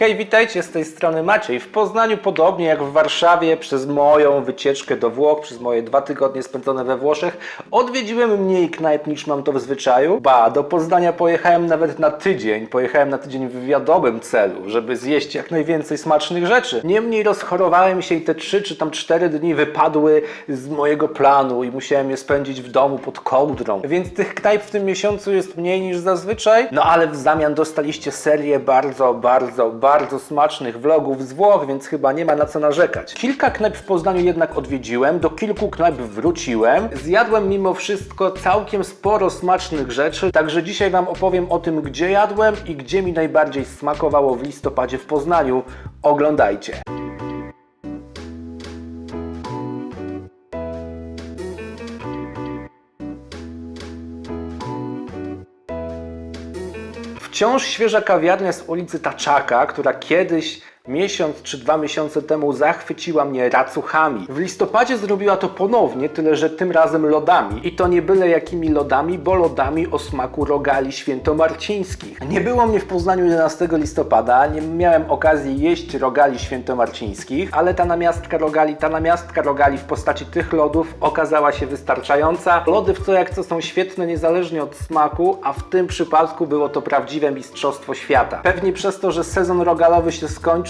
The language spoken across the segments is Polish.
Hej, witajcie, z tej strony Maciej. W Poznaniu, podobnie jak w Warszawie, przez moją wycieczkę do Włoch, przez moje dwa tygodnie spędzone we Włoszech, odwiedziłem mniej knajp niż mam to w zwyczaju. Ba, do Poznania pojechałem nawet na tydzień. Pojechałem na tydzień w wiadomym celu, żeby zjeść jak najwięcej smacznych rzeczy. Niemniej rozchorowałem się i te trzy czy tam cztery dni wypadły z mojego planu i musiałem je spędzić w domu pod kołdrą. Więc tych knajp w tym miesiącu jest mniej niż zazwyczaj. No ale w zamian dostaliście serię bardzo, bardzo, bardzo smacznych vlogów z Włoch, więc chyba nie ma na co narzekać. Kilka knajp w Poznaniu jednak odwiedziłem, do kilku knajp wróciłem. Zjadłem mimo wszystko całkiem sporo smacznych rzeczy, także dzisiaj Wam opowiem o tym, gdzie jadłem i gdzie mi najbardziej smakowało w listopadzie w Poznaniu. Oglądajcie. Wciąż świeża kawiarnia z ulicy Taczaka, która kiedyś miesiąc czy dwa miesiące temu zachwyciła mnie racuchami. W listopadzie zrobiła to ponownie, tyle że tym razem lodami. I to nie byle jakimi lodami, bo lodami o smaku rogali świętomarcińskich. Nie było mnie w Poznaniu 11 listopada, nie miałem okazji jeść rogali świętomarcińskich, ale ta namiastka rogali, ta namiastka rogali w postaci tych lodów okazała się wystarczająca. Lody w co jak co są świetne niezależnie od smaku, a w tym przypadku było to prawdziwe mistrzostwo świata. Pewnie przez to, że sezon rogalowy się skończył,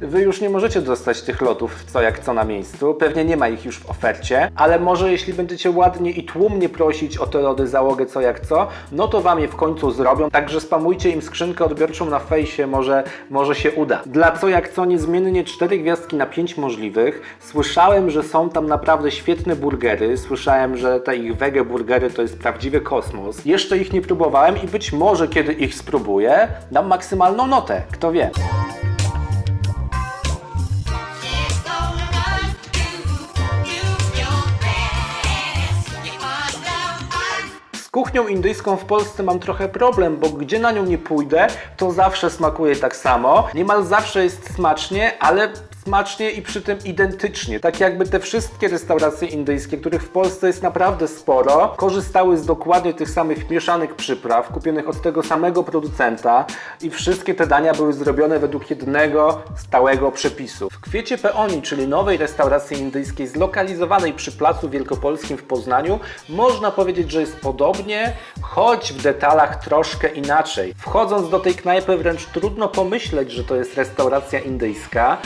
wy już nie możecie dostać tych lodów w co jak co na miejscu. Pewnie nie ma ich już w ofercie, ale może jeśli będziecie ładnie i tłumnie prosić o te lody załogę co jak co, no to wam je w końcu zrobią. Także spamujcie im skrzynkę odbiorczą na fejsie, może, może się uda. Dla co jak co niezmiennie 4 gwiazdki na 5 możliwych. Słyszałem, że są tam naprawdę świetne burgery. Słyszałem, że te ich wege burgery to jest prawdziwy kosmos. Jeszcze ich nie próbowałem i być może kiedy ich spróbuję, dam maksymalną notę. Kto wie. Kuchnią indyjską w Polsce mam trochę problem, bo gdzie na nią nie pójdę, to zawsze smakuje tak samo. Niemal zawsze jest smacznie, ale smacznie i przy tym identycznie. Tak jakby te wszystkie restauracje indyjskie, których w Polsce jest naprawdę sporo, korzystały z dokładnie tych samych mieszanych przypraw, kupionych od tego samego producenta i wszystkie te dania były zrobione według jednego stałego przepisu. W Kwiecie Peoni, czyli nowej restauracji indyjskiej zlokalizowanej przy Placu Wielkopolskim w Poznaniu, można powiedzieć, że jest podobnie, choć w detalach troszkę inaczej. Wchodząc do tej knajpy wręcz trudno pomyśleć, że to jest restauracja indyjska.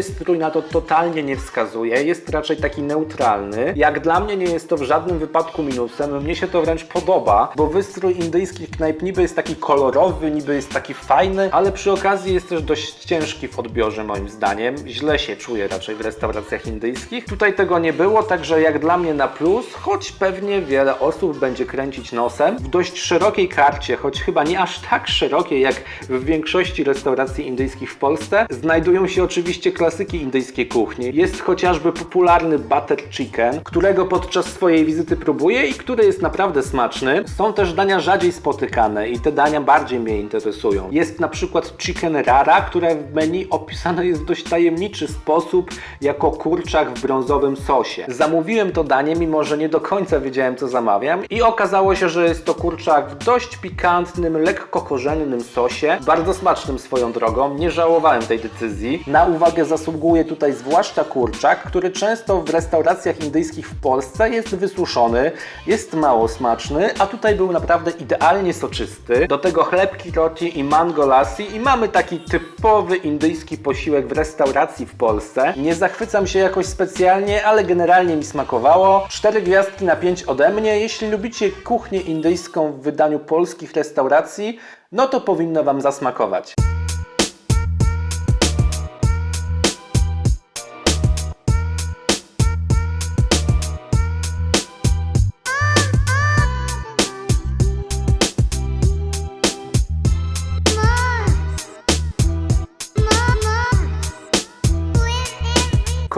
Wystrój na to totalnie nie wskazuje, jest raczej taki neutralny. Jak dla mnie nie jest to w żadnym wypadku minusem, mnie się to wręcz podoba, bo wystrój indyjskich knajp niby jest taki kolorowy, niby jest taki fajny, ale przy okazji jest też dość ciężki w odbiorze moim zdaniem. Źle się czuję raczej w restauracjach indyjskich. Tutaj tego nie było, także jak dla mnie na plus, choć pewnie wiele osób będzie kręcić nosem. W dość szerokiej karcie, choć chyba nie aż tak szerokiej jak w większości restauracji indyjskich w Polsce, znajdują się oczywiście klasyki indyjskiej kuchni. Jest chociażby popularny butter chicken, którego podczas swojej wizyty próbuję i który jest naprawdę smaczny. Są też dania rzadziej spotykane i te dania bardziej mnie interesują. Jest na przykład chicken rara, które w menu opisane jest w dość tajemniczy sposób jako kurczak w brązowym sosie. Zamówiłem to danie, mimo że nie do końca wiedziałem co zamawiam i okazało się, że jest to kurczak w dość pikantnym, lekko korzennym sosie, bardzo smacznym swoją drogą. Nie żałowałem tej decyzji. Na uwagę zasługuje tutaj zwłaszcza kurczak, który często w restauracjach indyjskich w Polsce jest wysuszony, jest mało smaczny, a tutaj był naprawdę idealnie soczysty. Do tego chlebki roti i mango lassi i mamy taki typowy indyjski posiłek w restauracji w Polsce. Nie zachwycam się jakoś specjalnie, ale generalnie mi smakowało. 4 gwiazdki na 5 ode mnie. Jeśli lubicie kuchnię indyjską w wydaniu polskich restauracji, no to powinno Wam zasmakować.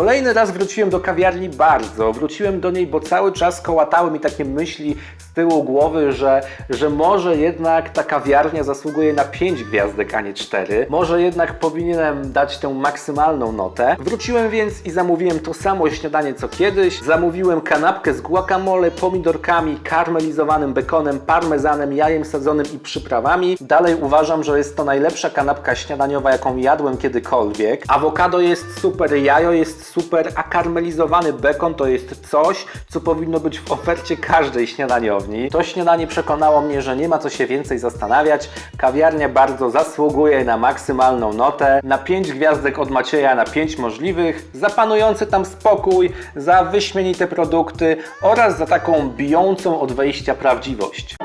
Kolejny raz wróciłem do kawiarni bardzo. Wróciłem do niej, bo cały czas kołatały mi takie myśli tyłu głowy, że, że może jednak ta kawiarnia zasługuje na 5 gwiazdek, a nie 4. Może jednak powinienem dać tę maksymalną notę. Wróciłem więc i zamówiłem to samo śniadanie co kiedyś. Zamówiłem kanapkę z guacamole, pomidorkami, karmelizowanym bekonem, parmezanem, jajem sadzonym i przyprawami. Dalej uważam, że jest to najlepsza kanapka śniadaniowa, jaką jadłem kiedykolwiek. Awokado jest super, jajo jest super, a karmelizowany bekon to jest coś, co powinno być w ofercie każdej śniadaniowni. To śniadanie przekonało mnie, że nie ma co się więcej zastanawiać. Kawiarnia bardzo zasługuje na maksymalną notę, na 5 gwiazdek od Macieja na 5 możliwych, za panujący tam spokój, za wyśmienite produkty oraz za taką bijącą od wejścia prawdziwość.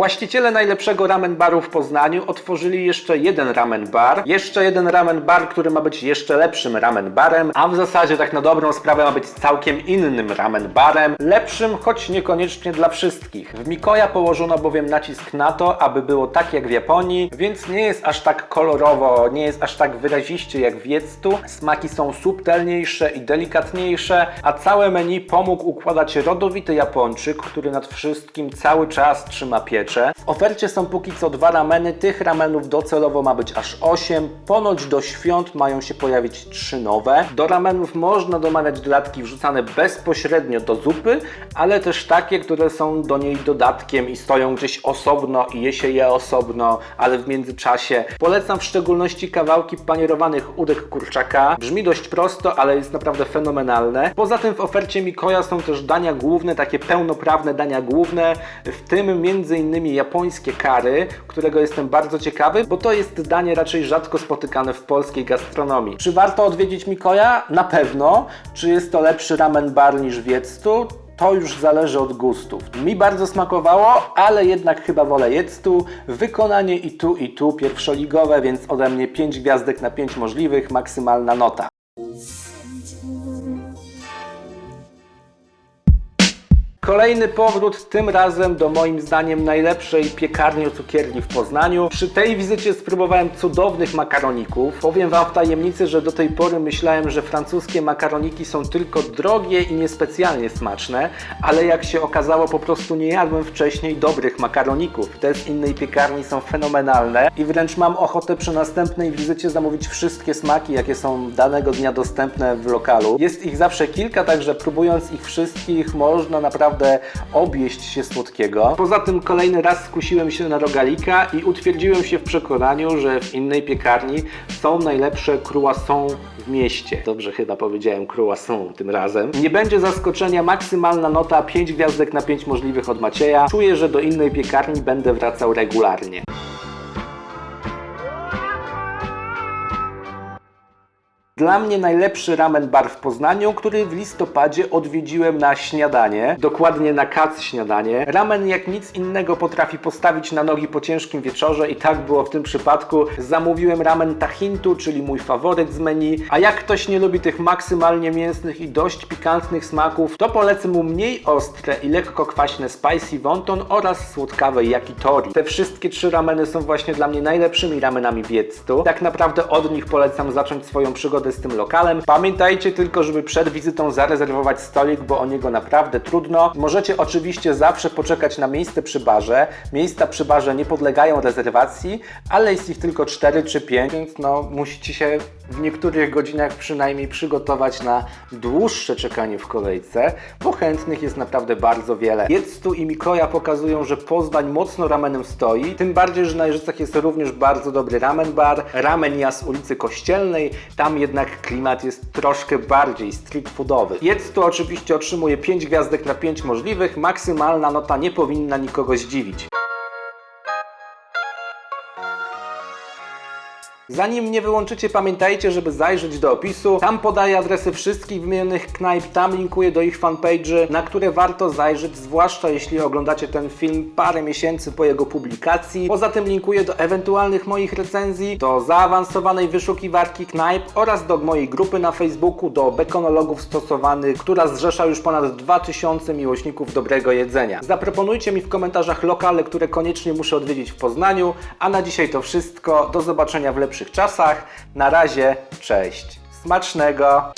Właściciele najlepszego ramen baru w Poznaniu otworzyli jeszcze jeden ramen bar, jeszcze jeden ramen bar, który ma być jeszcze lepszym ramen barem, a w zasadzie tak na dobrą sprawę ma być całkiem innym ramen barem, lepszym, choć niekoniecznie dla wszystkich. W Mikoja położono bowiem nacisk na to, aby było tak jak w Japonii, więc nie jest aż tak kolorowo, nie jest aż tak wyraziście jak w Jedztu. Smaki są subtelniejsze i delikatniejsze, a całe menu pomógł układać rodowity Japończyk, który nad wszystkim cały czas trzyma W ofercie są póki co dwa rameny, tych ramenów docelowo ma być aż 8. Ponoć do świąt mają się pojawić trzy nowe. Do ramenów można domawiać dodatki wrzucane bezpośrednio do zupy, ale też takie, które są do niej dodatkiem i stoją gdzieś osobno i je się je osobno, ale w międzyczasie. Polecam w szczególności kawałki panierowanych udek kurczaka. Brzmi dość prosto, ale jest naprawdę fenomenalne. Poza tym w ofercie Mikoja są też dania główne, takie pełnoprawne dania główne, w tym między innymi japońskie kary, którego jestem bardzo ciekawy, bo to jest danie raczej rzadko spotykane w polskiej gastronomii. Czy warto odwiedzić Mikoja? Na pewno. Czy jest to lepszy ramen bar niż w? To już zależy od gustów. Mi bardzo smakowało, ale jednak chyba wolę Jedztu. Wykonanie i tu i tu pierwszoligowe, więc ode mnie 5 gwiazdek na 5 możliwych, maksymalna nota. Kolejny powrót, tym razem do moim zdaniem najlepszej piekarni o cukierni w Poznaniu. Przy tej wizycie spróbowałem cudownych makaroników. Powiem Wam w tajemnicy, że do tej pory myślałem, że francuskie makaroniki są tylko drogie i niespecjalnie smaczne, ale jak się okazało, po prostu nie jadłem wcześniej dobrych makaroników. Te z innej piekarni są fenomenalne i wręcz mam ochotę przy następnej wizycie zamówić wszystkie smaki, jakie są danego dnia dostępne w lokalu. Jest ich zawsze kilka, także próbując ich wszystkich można naprawdę objeść się słodkiego. Poza tym kolejny raz skusiłem się na rogalika i utwierdziłem się w przekonaniu, że w innej piekarni są najlepsze croissants w mieście. Dobrze chyba powiedziałem croissant tym razem. Nie będzie zaskoczenia, maksymalna nota 5 gwiazdek na 5 możliwych od Macieja. Czuję, że do innej piekarni będę wracał regularnie. Dla mnie najlepszy ramen bar w Poznaniu, który w listopadzie odwiedziłem na śniadanie, dokładnie na kac śniadanie. Ramen jak nic innego potrafi postawić na nogi po ciężkim wieczorze i tak było w tym przypadku. Zamówiłem ramen tahintu, czyli mój faworyt z menu, a jak ktoś nie lubi tych maksymalnie mięsnych i dość pikantnych smaków, to polecę mu mniej ostre i lekko kwaśne spicy wonton oraz słodkawe yakitori. Te wszystkie trzy rameny są właśnie dla mnie najlepszymi ramenami w Jedztu. Tak naprawdę od nich polecam zacząć swoją przygodę z tym lokalem. Pamiętajcie tylko, żeby przed wizytą zarezerwować stolik, bo o niego naprawdę trudno. Możecie oczywiście zawsze poczekać na miejsce przy barze. Miejsca przy barze nie podlegają rezerwacji, ale jest ich tylko 4 czy 5, więc no musicie się w niektórych godzinach przynajmniej przygotować na dłuższe czekanie w kolejce, bo chętnych jest naprawdę bardzo wiele. Jedztu i Mikoja pokazują, że Poznań mocno ramenem stoi, tym bardziej, że na Jeżycach jest również bardzo dobry ramen bar, ramen ja z ulicy Kościelnej, tam jednak klimat jest troszkę bardziej street foodowy. Jedztu oczywiście otrzymuje 5 gwiazdek na 5 możliwych, maksymalna nota nie powinna nikogo zdziwić. Zanim mnie wyłączycie, pamiętajcie, żeby zajrzeć do opisu. Tam podaję adresy wszystkich wymienionych knajp, tam linkuję do ich fanpage'y, na które warto zajrzeć, zwłaszcza jeśli oglądacie ten film parę miesięcy po jego publikacji. Poza tym linkuję do ewentualnych moich recenzji, do zaawansowanej wyszukiwarki knajp oraz do mojej grupy na Facebooku, do bekonologów stosowanych, która zrzesza już ponad 2000 miłośników dobrego jedzenia. Zaproponujcie mi w komentarzach lokale, które koniecznie muszę odwiedzić w Poznaniu, a na dzisiaj to wszystko. Do zobaczenia w czasach. Na razie, cześć. Smacznego!